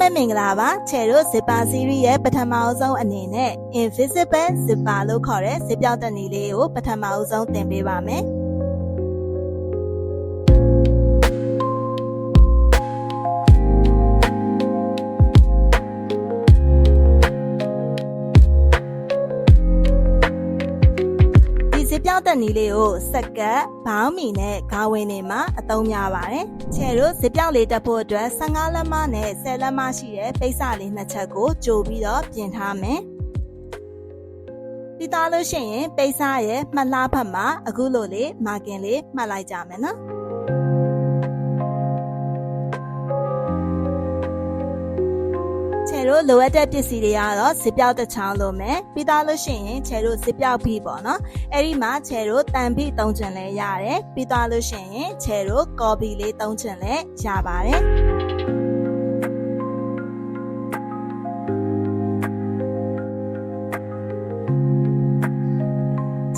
ပဲမင်္ဂလာပါချယ်တို့ zipper series ရဲ့ပထမအဆုံးအနေနဲ့ invisible zipper လို့ခေါ်တဲ့ဇစ်ပြောက်တဲ့နည်းလေးကိုပထမအဆုံးသင်ပေးပါမယ် ဒီဇစ်ပြောက်တဲ့နည်းလေးကိုစက္ကပ်ဘောင်းမီနဲ့ဂါဝင်တွေမှာအသုံးများပါတယ်ချယ်တို့ဇစ်ပြောက်လေးတက်ဖို့အတွက်15လက်မနဲ့10လက်မရှိတဲ့ပိတ်စလေးနှစ်ချက်ကိုကြိုပြီးတော့ပြင်ထားမယ်ပြီးသားလို့ရှိရင်ပိတ်စရဲ့မှတ်လားဖက်မှာအခုလိုလေးမာကင်လေးမှတ်လိုက်ကြမယ်နော် ယ်တို့လိုအပ်တဲ့ပစ္စည်းတွေကတော့ဇစ်ပြောက်တစ်ချောင်းလိုမယ်ပြီးသားလို့ရှိရင်ချယ်တို့ဇစ်ပြောက်ပြီးပေါ့နော်အဲ့ဒီမှာချယ်တို့တန်ပြီးသုံးချင်လဲရတယ်ပြီးသားလို့ရှိရင်ချယ်တို့ကော်ပီလေးသုံးချင်လဲရပါတယ်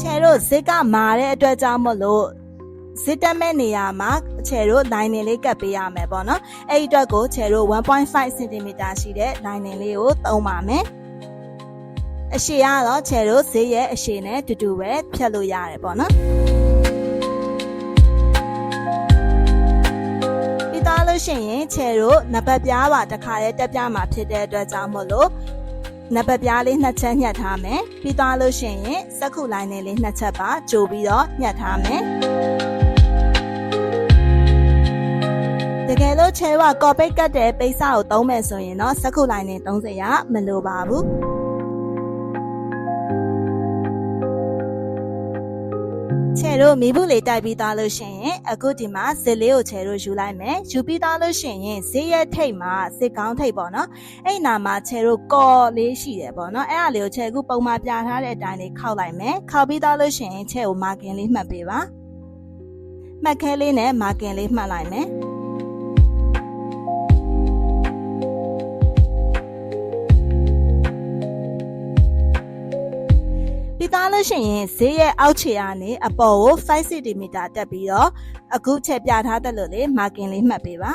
ချယ်တို့ဇစ်ကမာတဲ့အတွက်ကြောင့်မလို့ ဇစ်တက်မဲ့နေရာမှာချယ်တို့ lining လေးကတ်ပေးရမယ်ပေါ့နော်အဲ့ဒီအတွက်ကိုချယ်တို့1.5 cm ရှိတဲ့ lining လေးကိုသုံးပါမယ်အရှည်ကတော့ချယ်တို့ဈေးရဲ့အရှည်နဲ့တူတူပဲဖြတ်လို့ရတယ်ပေါ့နော်ပြီးသားလို့ရှိရင်ချယ်တို့နံပါတ်ပြားပါတစ်ခါလေးတက်ပြမှာဖြစ်တဲ့အတွက်ကြောင့်မို့လို့နံပါတ်ပြားလေးနှစ်ချက်ညှက်ထားမယ်ပြီးသားလို့ရှိရင်စက္ခုလိုင်းနဲ့လေးနှစ်ချက်ပါကြိုပြီးတော့ညှက်ထားမယ် တကယ်လို့ချဲကကော်ပိတ်ကတ်တဲ့ပိတ်စကိုသုံးမယ်ဆိုရင်တော့စက္ခုလိုင်းနဲ့30ရမလိုပါဘူးချဲတို့မိဘူးလေးတိုက်ပြီးသားလို့ရှိရင်အခုဒီမှာဇစ်လေးကိုချဲတို့ယူလိုက်မယ်ယူပြီးသားလို့ရှိရင်ဇစ်ရဲ့ထိတ်မှာဇစ်ကောင်းထိတ်ပေါ့နော်အဲ့နာမှာချဲတို့ကော်လေးရှိတယ်ပေါ့နော်အဲ့ဒါလေးကိုချဲအခုပုံမှန်ပြထားတဲ့အတိုင်းလေးခောက်လိုက်မယ်ခောက်ပြီးသားလို့ရှိရင်ချဲကိုမာကင်လေးမှတ်ပေးပါမှတ်ခဲလေးနဲ့မာကင်လေးမှတ်လိုက်မယ် ပြီးသားလို့ရှိရင်ဈေးရဲ့အောက်ခြေကနေအပေါ်ကို5 cm တက်ပြီးတော့အခုချက်ပြထားတဲ့လို့လေမာကင်လေးမှတ်ပေးပါ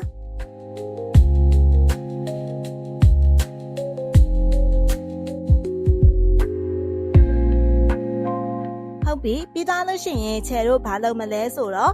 ဟုတ်ပြီပြီးသားလို့ရှိရင်ခြေတို့ဘာလုပ်မလဲဆိုတော့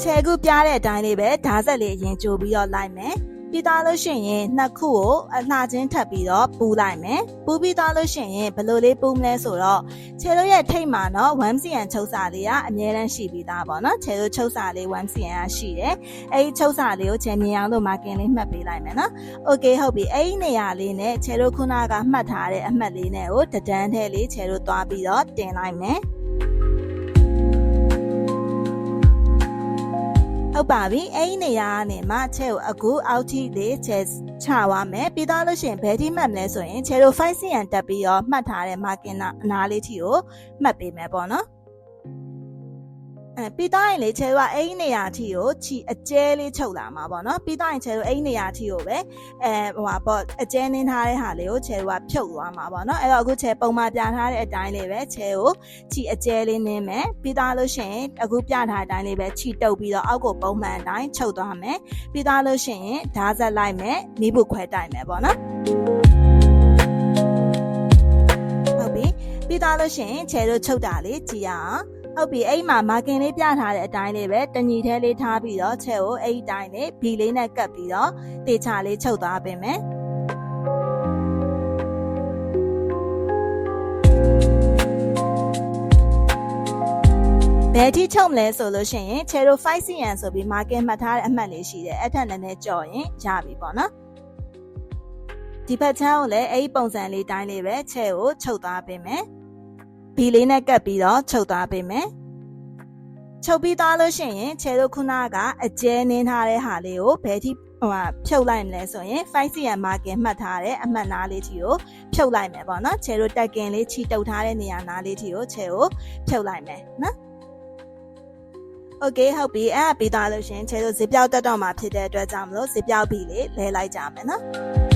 ခြေကူပြတဲ့အတိုင်းလေးပဲဓာတ်ဆက်လေးအရင်ကြိုပြီးတော့လိုက်မယ် ပြီးသားလို့ရှိရင်နှစ်ခုကိုအနှာချင်းထပ်ပြီးတော့ပူးလိုက်မယ်ပူးပြီးသားလို့ရှိရင်ဘယ်လိုလေးပူးမလဲဆိုတော့ခြေတို့ရဲ့ထိတ်မှာနော်1 cm ချုပ်စာလေးကအများတန်းရှိပြီးသားပေါ့နော်ခြေတို့ချုပ်စာလေး1 cm ကရှိတယ်အဲဒီချုပ်စာလေးကိုခြေမြင်အောင်လို့မာကင်လေးမှတ်ပေးလိုက်မယ်နော် okay ဟုတ်ပြီအဲဒီနေရာလေးနဲ့ခြေတို့ခုနကမှတ်ထားတဲ့အမှတ်လေးနဲ့ကိုတဒန်းထဲလေးခြေတို့သွားပြီးတော့တင်လိုက်မယ် ဟုတ်ပါပြီအဲ့ဒီနေရာကနေမှချဲကိုအခုအောက်ထိလေးချဲချသွားမယ်ပြီးသားလို့ရှိရင်ဘယ်ထိမှတ်မလဲဆိုရင်ချဲတို့ 5 cm တက်ပြီးတော့မှတ်ထားတဲ့ marking အနားလေးထိကိုမှတ်ပေးမယ်ပေါ့နော် အဲပြီးသားရင်လေချဲတို့ကအဲ့ဒီနေရာထိကိုချီအကျဲလေးချုပ်လာမှာပေါ့နော်ပြီးသားရင်ချဲတို့အဲ့ဒီနေရာထိကိုပဲအဲဟိုပါပေါ့အကျဲနင်းထားတဲ့ဟာလေးကိုချဲတို့ကဖြုတ်သွားမှာပေါ့နော်အဲ့တော့အခုချဲပုံမှန်ပြထားတဲ့အတိုင်းလေးပဲချဲကိုချီအကျဲလေးနင်းမယ်ပြီးသားလို့ရှိရင်အခုပြထားတဲ့အတိုင်းလေးပဲချီတုပ်ပြီးတော့အောက်ကိုပုံမှန်အတိုင်းချုပ်သွားမယ်ပြီးသားလို့ရှိရင်ဓာတ်ဆက်လိုက်မယ်မိဖို့ခွဲတိုက်မယ်ပေါ့နော်ဟုတ်ပြီပြီးသားလို့ရှိရင်ချဲတို့ချုပ်တာလေးကြည့်ရအောင် ဟုတ်ပြီအဲ့မှာမာကင်လေးပြထားတဲ့အတိုင်းလေးပဲတညီသေးလေးထားပြီးတော့ချဲကိုအဲ့ဒီတိုင်းလေးဘီလေးနဲ့ကပ်ပြီးတော့တေချာလေးချုပ်သွားပေးမယ်ဘယ်ထိချုပ်မလဲဆိုလို့ရှိရင်ချဲတို့ 5cm ဆိုပြီး market မှတ်ထားတဲ့အမှတ်လေးရှိတယ်အဲ့ထက်နည်းနည်းကြော်ရင်ရပြီပေါ့နော်ဒီဘက်ချမ်းကိုလည်းအဲ့ဒီပုံစံလေးတိုင်းလေးပဲချဲကိုချုပ်သွားပေးမယ် ဘီလေးနဲ့ကပ်ပြီးတော့ချုပ်သွားပေးမယ်ချုပ်ပြီးသားလို့ရှိရင်ခြေတို့ခုနကအကျဲနင်းထားတဲ့ဟာလေးကိုဘယ်ထိဟိုဟာဖြုတ်လိုက်မလဲဆိုရင် 5cm marking မှတ်ထားတဲ့အမှတ်နားလေးထိကိုဖြုတ်လိုက်မယ်ပေါ့နော်ခြေတို့တက်ကင်လေးချီတုပ်ထားတဲ့နေရာနားလေးထိကိုခြေကိုဖြုတ်လိုက်မယ်နော်โอเคဟုတ်ပြီအဲ့ဒါပြီးသားလို့ရှင်ခြေတို့ဇစ်ပြောက်တက်တော့မှာဖြစ်တဲ့အတွက်ကြောင့်မလို့ဇစ်ပြောက်ပြီးလေးလဲလိုက်ကြမယ်နော်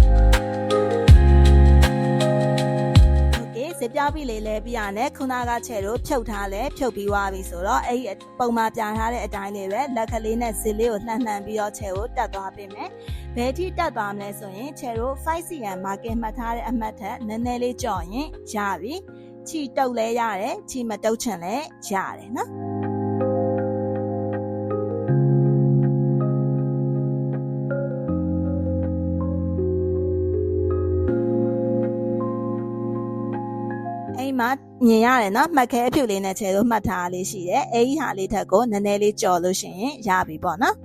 စစ်ပြောင်းပြီးလေလဲပြီးရတယ်ခုနကချဲတို့ဖြုတ်ထားလဲဖြုတ်ပြီးသွားပြီဆိုတော့အဲ့ဒီပုံမှန်ပြထားတဲ့အတိုင်းလေးပဲလက်ကလေးနဲ့ဇစ်လေးကိုလှန်လှန်ပြီးတော့ချဲကိုတက်သွားပေးမယ်ဘယ်ထိတက်သွားမလဲဆိုရင်ချဲတို့ 5cm market မှတ်ထားတဲ့အမှတ်ထက်နည်းနည်းလေးကြော့ရင်ရပြီချီတုပ်လဲရတယ်ချီမတုပ်ချင်လဲရတယ်နော် အိမ်မှာမြင်ရတယ်နော်မှတ်ခဲအဖြူလေးနဲ့ခြေလို့မှတ်ထားလေးရှိတယ်အဲ့ဒီဟာလေးထက်ကိုနည်းနည်းလေးကြော်လို့ရှိရင်ရပြီပေါ့နော်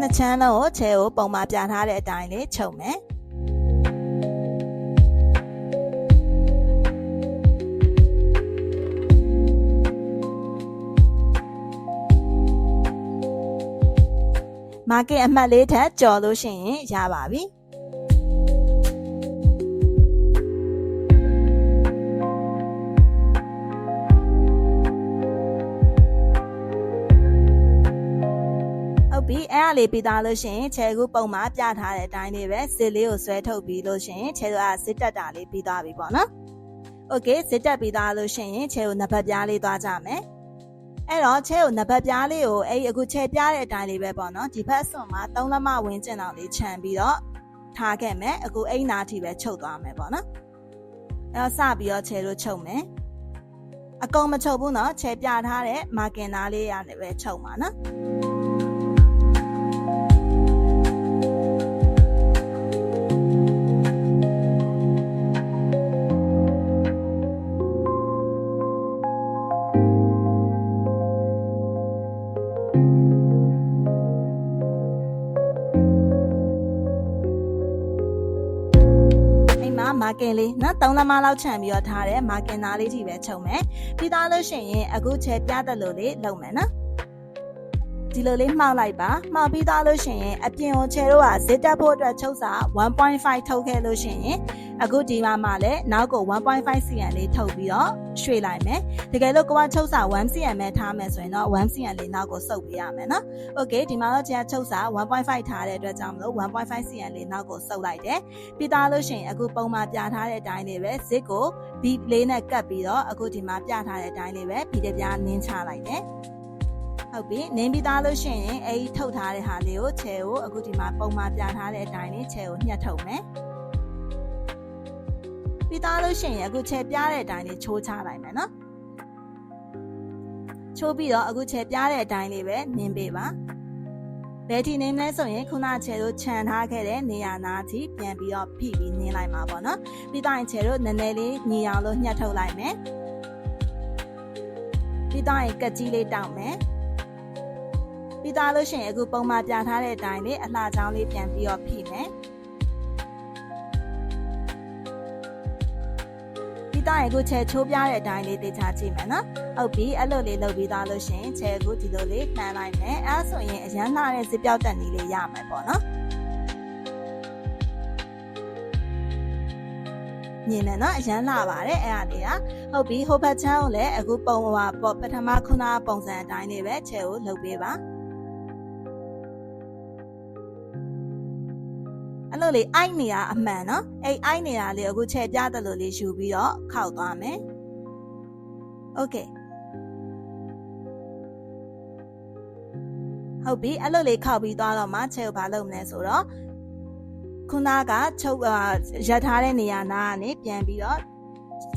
နှစ်ချမ်းလုံးကိုခြေကိုပုံမှန်ပြထားတဲ့အတိုင်းလေးချုပ်မယ်မာကင်အမှတ်လေးထက်ကြော်လို့ရှိရင်ရပါပြီ အဲ့ဒါလေးပြီးသားလို့ရှိရင်ခြေကူပုံမှာပြထားတဲ့အတိုင်းလေးပဲစစ်လေးကိုဆွဲထုတ်ပြီးလို့ရှိရင်ခြေတို့ကစစ်တက်တာလေးပြီးသွားပြီပေါ့နော်โอเคစစ်တက်ပြီးသားလို့ရှိရင်ခြေကိုနံပါတ်ပြားလေးသွားကြမယ်အဲ့တော့ခြေကိုနံပါတ်ပြားလေးကိုအဲ့အခုခြေပြားတဲ့အတိုင်းလေးပဲပေါ့နော်ဒီဘက်ဆွန်မှာသုံးလက်မဝင်းကျင်အောင်လေးခြံပြီးတော့ထားခဲ့မယ်အခုအိမ်နာထိပဲချုပ်သွားမယ်ပေါ့နော်အဲ့တော့စပြီးတော့ခြေတို့ချုပ်မယ်အကုန်မချုပ်ဘူးเนาะခြေပြထားတဲ့မာကင်သားလေးရနေပဲချုပ်မှာနော် အိမ် င်လေးနော်၃လမလောက်ခြံပြီးတော့ထားတယ်မာကင်သားလေးထိပဲချုပ်မယ်ပြီးသားလို့ရှိရင်အခုချဲပြတယ်လို့လေးလုပ်မယ်နော် ဒီလိုလေးမှောက်လိုက်ပါမှောက်ပြီးသားလို့ရှိရင်အပြင်ကိုချဲတို့ကဇစ်တက်ဖို့အတွက်ချုပ်စာ1.5ထုတ်ခဲ့လို့ရှိရင်အခုဒီမှာမှလည်းနောက်ကို1.5 cm လေးထုတ်ပြီးတော့ရွှေ့လိုက်မယ်တကယ်လို့ကိုကချုပ်စာ1 cm ပဲထားမယ်ဆိုရင်တော့1 cm လေးနောက်ကိုစုပ်ပေးရမယ်နော် Okay ဒီမှာတော့ကျန်ချုပ်စာ1.5ထားတဲ့အတွက်ကြောင့်မလို့1.5 cm လေးနောက်ကိုစုပ်လိုက်တယ်ပြီးသားလို့ရှိရင်အခုပုံမှန်ပြထားတဲ့အတိုင်းလေးပဲ zip ကို B လေးနဲ့ကပ်ပြီးတော့အခုဒီမှာပြထားတဲ့အတိုင်းလေးပဲပြီးတပြားနင်းချလိုက်တယ် ဟုတ်ပြီနင်းပြီးသားလို့ရှိရင်အဲဒီထုတ်ထားတဲ့ဟာလေးကိုခြေကိုအခုဒီမှာပုံမှန်ပြထားတဲ့အတိုင်းလေးခြေကိုညှက်ထုတ်မယ်ပြီးသားလို့ရှိရင်အခုခြေပြတဲ့အတိုင်းလေးချိုးချလိုက်မယ်နော်ချိုးပြီးတော့အခုခြေပြတဲ့အတိုင်းလေးပဲနင်းပေးပါဘယ်ဒီနင်းလဲဆိုရင်ခုနခြေတို့ခြံထားခဲ့တဲ့နေရာနာထိပြန်ပြီးတော့ဖိပြီးနင်းလိုက်မှာပေါ့နော်ပြီးတော့ခြေတို့နည်းနည်းလေးညီအောင်လို့ညှက်ထုတ်လိုက်မယ်ပြီးတော့ကက်ကြီးလေးတောက်မယ် ပြီးသားလို့ရှိရင်အခုပုံမှန်ပြထားတဲ့အတိုင်းလေးအလှချောင်းလေးပြန်ပြီးတော့ဖိမယ်ပြီးတော့အခုချဲချိုးပြတဲ့အတိုင်းလေးတေချာကြည့်မယ်နော်ဟုတ်ပြီအဲ့လိုလေးလုပ်ပြီးသားလို့ရှိရင်ချဲအခုဒီလိုလေးနှမ်းလိုက်မယ်အဲ့ဆိုရင်အရန်လှတဲ့စစ်ပြောက်တက်နည်းလေးရမယ်ပေါ့နော်မြင်တယ်နော်အရန်လာပါတယ်အဲ့ဒါလေးကဟုတ်ပြီဟိုဘက်ချမ်းကိုလည်းအခုပုံဟိုပေါ့ပထမခုနပုံစံအတိုင်းလေးပဲချဲကိုလုပ်ပေးပါ အဲ့လိုလေးအိုက်နေတာအမှန်နော်အဲ့အိုက်နေတာလေးအခုချဲပြတယ်လို့လေးယူပြီးတော့ခောက်သွားမယ်โอเคဟုတ်ပြီအဲ့လိုလေးခောက်ပြီးသွားတော့မှချဲကိုဘာလုပ်မလဲဆိုတော့ခုနကချုပ်ရထားတဲ့နေရာနာကနေပြန်ပြီးတော့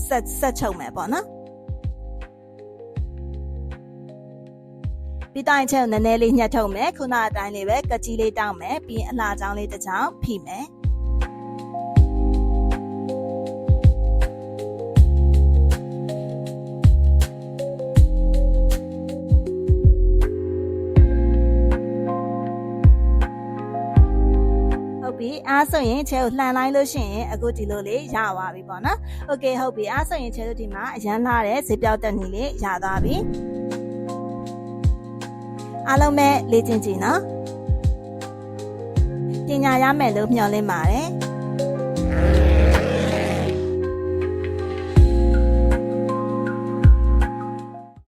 ဆက်ဆက်ချုပ်မယ်ပေါ့နော် ပြီးတိုင်းချက်ကိုနည်းနည်းလေးညှက်ထုတ်မယ်ခုနအတိုင်းလေးပဲကကြီးလေးတောက်မယ်ပြီးရင်အလှချောင်းလေးတစ်ချောင်းဖိမယ်ဟုတ်ပြီအားဆိုရင်ချဲကိုလှန်လိုက်လို့ရှိရင်အခုဒီလိုလေးရသွားပြီပေါ့နော်။ Okay ဟုတ်ပြီအားဆိုရင်ချဲတို့ဒီမှာအရန်လာတဲ့ဈေးပြောက်တက်နေလေးရသွားပြီ။ အားလုံးပဲလေ့ကျင့်ကြည့်နော်။ပညာရမယ်လို့မျှော်လင့်ပါတယ်။